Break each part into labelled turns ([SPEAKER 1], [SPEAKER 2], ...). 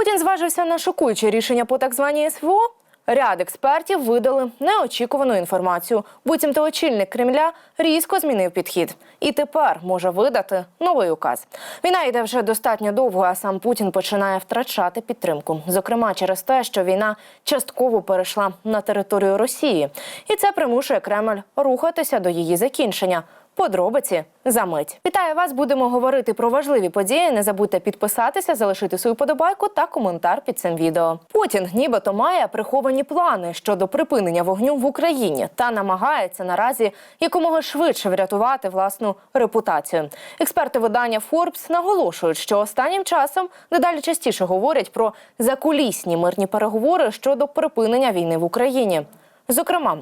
[SPEAKER 1] Путін зважився на шокуюче рішення по так званій СВО. Ряд експертів видали неочікувану інформацію. Буцімто очільник Кремля різко змінив підхід і тепер може видати новий указ. Війна йде вже достатньо довго, а сам Путін починає втрачати підтримку. Зокрема, через те, що війна частково перейшла на територію Росії, і це примушує Кремль рухатися до її закінчення. Подробиці за мить. Вітаю вас! Будемо говорити про важливі події. Не забудьте підписатися, залишити свою подобайку та коментар під цим відео. Путін нібито має приховані плани щодо припинення вогню в Україні та намагається наразі якомога швидше врятувати власну репутацію. Експерти видання Forbes наголошують, що останнім часом дедалі частіше говорять про закулісні мирні переговори щодо припинення війни в Україні. Зокрема,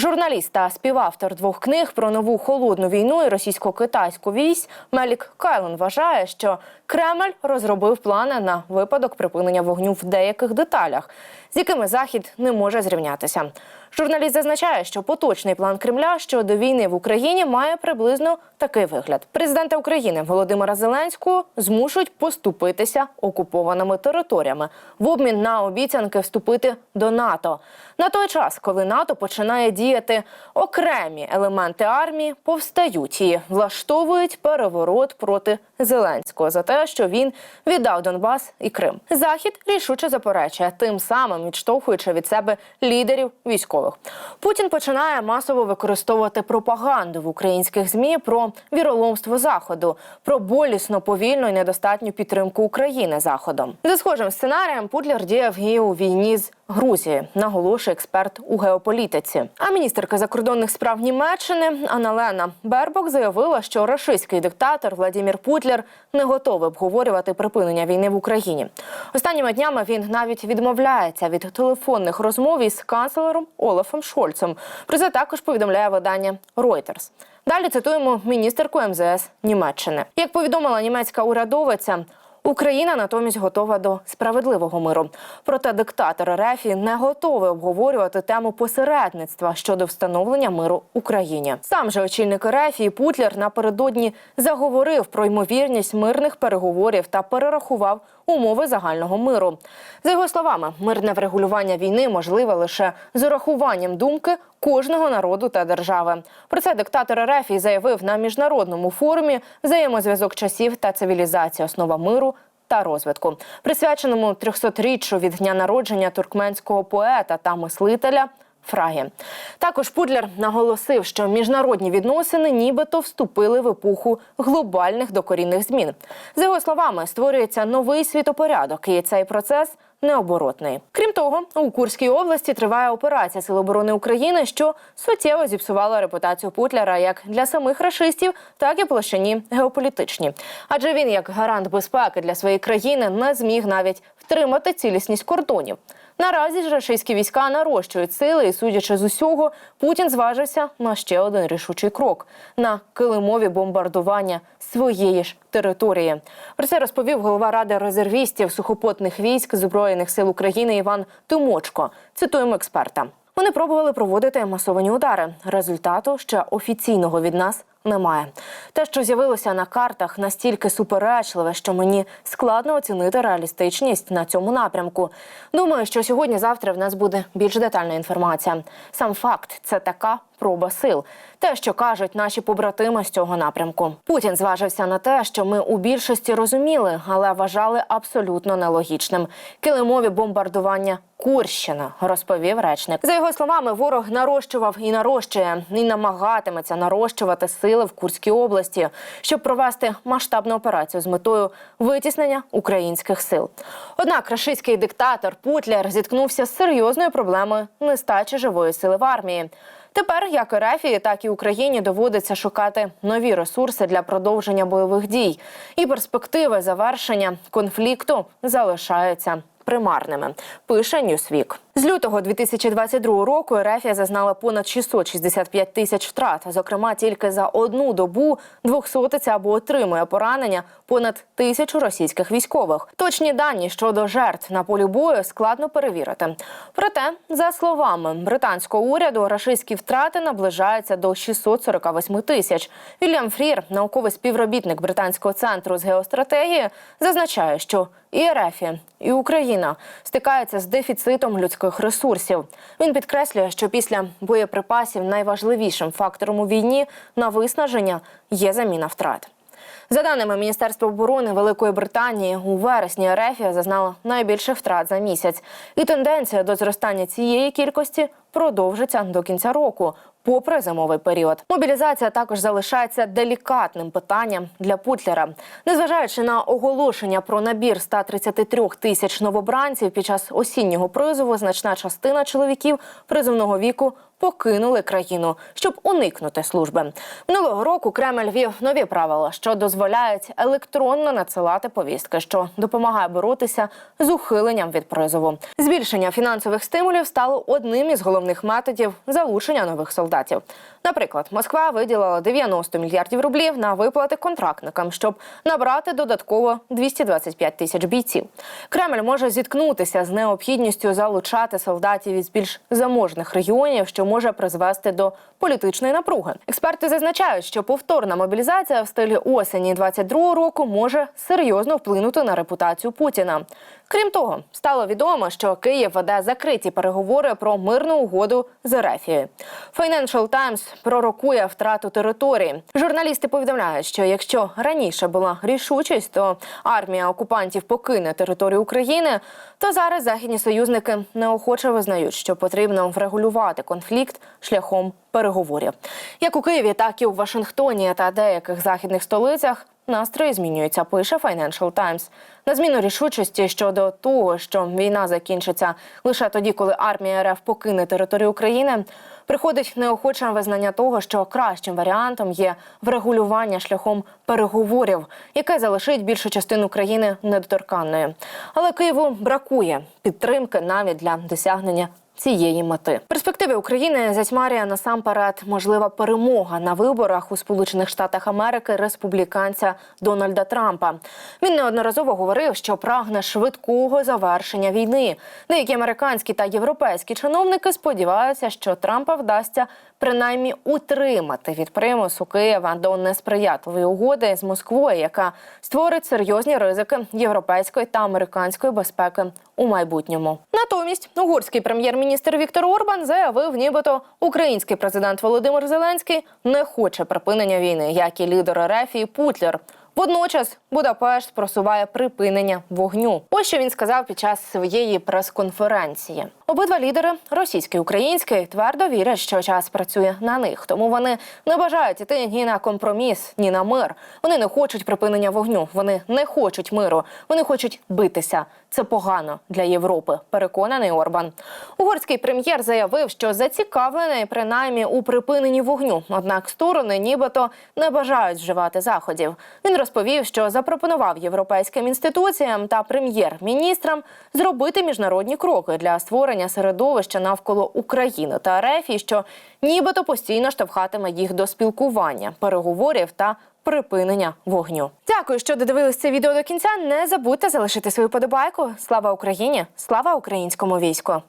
[SPEAKER 1] журналіст та співавтор двох книг про нову холодну війну і російсько-китайську війсь Мелік Кайлен вважає, що Кремль розробив плани на випадок припинення вогню в деяких деталях, з якими Захід не може зрівнятися. Журналіст зазначає, що поточний план Кремля щодо війни в Україні має приблизно такий вигляд: президента України Володимира Зеленського змушують поступитися окупованими територіями в обмін на обіцянки вступити до НАТО. На той час, коли НАТО починає діяти, окремі елементи армії повстають і влаштовують переворот проти Зеленського за те, що він віддав Донбас і Крим. Захід рішуче заперечує, тим самим відштовхуючи від себе лідерів військових. Путін починає масово використовувати пропаганду в українських змі про віроломство заходу, про болісно повільну і недостатню підтримку України заходом. За схожим сценарієм Путлер діяв і у війні з Грузії, наголошує експерт у геополітиці. А міністерка закордонних справ Німеччини Аналена Бербок заявила, що рашистський диктатор Владімір Путлер не готовий обговорювати припинення війни в Україні. Останніми днями він навіть відмовляється від телефонних розмов із канцлером Олафом Шольцем. Про це також повідомляє видання Reuters. Далі цитуємо міністерку МЗС Німеччини. Як повідомила німецька урядовиця. Україна натомість готова до справедливого миру. Проте диктатор РФ не готовий обговорювати тему посередництва щодо встановлення миру Україні. Сам же очільник РФ і Путлер напередодні заговорив про ймовірність мирних переговорів та перерахував умови загального миру. За його словами, мирне врегулювання війни можливе лише з урахуванням думки кожного народу та держави. Про це диктатор РФ і заявив на міжнародному форумі взаємозв'язок часів та цивілізації, основа миру. Та розвитку, присвяченому 300-річчю від дня народження туркменського поета та мислителя Фрагі. Також Путлер наголосив, що міжнародні відносини нібито вступили в епоху глобальних докорінних змін. За його словами, створюється новий світопорядок, і цей процес необоротний. Крім того, у Курській області триває операція Сил оборони України, що суттєво зіпсувала репутацію Путлера як для самих рашистів, так і площині геополітичні. Адже він, як гарант безпеки для своєї країни, не зміг навіть втримати цілісність кордонів. Наразі ж рашистські війська нарощують сили, і судячи з усього, Путін зважився на ще один рішучий крок на килимові бомбардування своєї ж території. Про це розповів голова ради резервістів сухопутних військ збройних сил України Іван Тимочко. Цитуємо експерта. Вони пробували проводити масовані удари. Результату ще офіційного від нас немає. Те, що з'явилося на картах, настільки суперечливе, що мені складно оцінити реалістичність на цьому напрямку. Думаю, що сьогодні-завтра в нас буде більш детальна інформація. Сам факт це така проба сил. Те, що кажуть наші побратими з цього напрямку. Путін зважився на те, що ми у більшості розуміли, але вважали абсолютно нелогічним. Килимові бомбардування Курщина, розповів речник. За його словами, ворог нарощував і нарощує, і намагатиметься нарощувати сили в Курській області, щоб провести масштабну операцію з метою витіснення українських сил. Однак рашистський диктатор Путлер зіткнувся з серйозною проблемою нестачі живої сили в армії. Тепер як РФ, так і Україні доводиться шукати нові ресурси для продовження бойових дій, і перспективи завершення конфлікту залишаються примарними. Пише Ньюсвік. З лютого 2022 року Ерефія зазнала понад 665 тисяч втрат. Зокрема, тільки за одну добу двохсотиця або отримує поранення понад тисячу російських військових. Точні дані щодо жертв на полі бою складно перевірити. Проте, за словами британського уряду, рашистські втрати наближаються до 648 тисяч. Вільям Фрір, науковий співробітник британського центру з геостратегії, зазначає, що і Ерефія, і Україна стикаються з дефіцитом людських ресурсів. Він підкреслює, що після боєприпасів найважливішим фактором у війні на виснаження є заміна втрат. За даними Міністерства оборони Великої Британії, у вересні Ерефія зазнала найбільших втрат за місяць, і тенденція до зростання цієї кількості продовжиться до кінця року. Попри зимовий період, мобілізація також залишається делікатним питанням для Путлера. Незважаючи на оголошення про набір 133 тисяч новобранців під час осіннього призову, значна частина чоловіків призовного віку покинули країну, щоб уникнути служби. Минулого року Кремль вів нові правила, що дозволяють електронно надсилати повістки, що допомагає боротися з ухиленням від призову. Збільшення фінансових стимулів стало одним із головних методів залучення нових солдатів. Наприклад, Москва виділила 90 мільярдів рублів на виплати контрактникам, щоб набрати додатково 225 тисяч бійців. Кремль може зіткнутися з необхідністю залучати солдатів із більш заможних регіонів, що може призвести до політичної напруги. Експерти зазначають, що повторна мобілізація в стилі осені 22 року може серйозно вплинути на репутацію Путіна. Крім того, стало відомо, що Київ веде закриті переговори про мирну угоду з Ерефією. Financial Times пророкує втрату території. Журналісти повідомляють, що якщо раніше була рішучість, то армія окупантів покине територію України, то зараз західні союзники неохоче визнають, що потрібно врегулювати конфлікт шляхом переговорів. Як у Києві, так і у Вашингтоні та деяких західних столицях настрої змінюються. Пише Financial Times. На зміну рішучості щодо того, що війна закінчиться лише тоді, коли армія РФ покине територію України. Приходить неохоче визнання того, що кращим варіантом є врегулювання шляхом переговорів, яке залишить більшу частину країни недоторканною. Але Києву бракує підтримки навіть для досягнення цієї мети. Перспективи України затьмарює насамперед можлива перемога на виборах у Сполучених Штатах Америки республіканця Дональда Трампа. Він неодноразово говорив, що прагне швидкого завершення війни. Деякі американські та європейські чиновники сподіваються, що Трампа вдасться принаймні утримати від примусу Києва до несприятливої угоди з Москвою, яка створить серйозні ризики європейської та американської безпеки у майбутньому. Натомість угорський прем'єр-міністр Віктор Орбан заявив, нібито український президент Володимир Зеленський не хоче припинення війни, як і лідер РФ і Путлер. Водночас Будапешт просуває припинення вогню. Ось що він сказав під час своєї прес-конференції. Обидва лідери, російський і український, твердо вірять, що час працює на них. Тому вони не бажають іти ні на компроміс, ні на мир. Вони не хочуть припинення вогню. Вони не хочуть миру. Вони хочуть битися. Це погано для Європи. Переконаний Орбан. Угорський прем'єр заявив, що зацікавлений принаймні у припиненні вогню. Однак сторони, нібито, не бажають вживати заходів. Він розповів, що запропонував європейським інституціям та прем'єр-міністрам зробити міжнародні кроки для створення середовища навколо України та РФ, що нібито постійно штовхатиме їх до спілкування, переговорів та припинення вогню. Дякую, що додивились це відео до кінця. Не забудьте залишити свою подобайку. Слава Україні! Слава українському війську!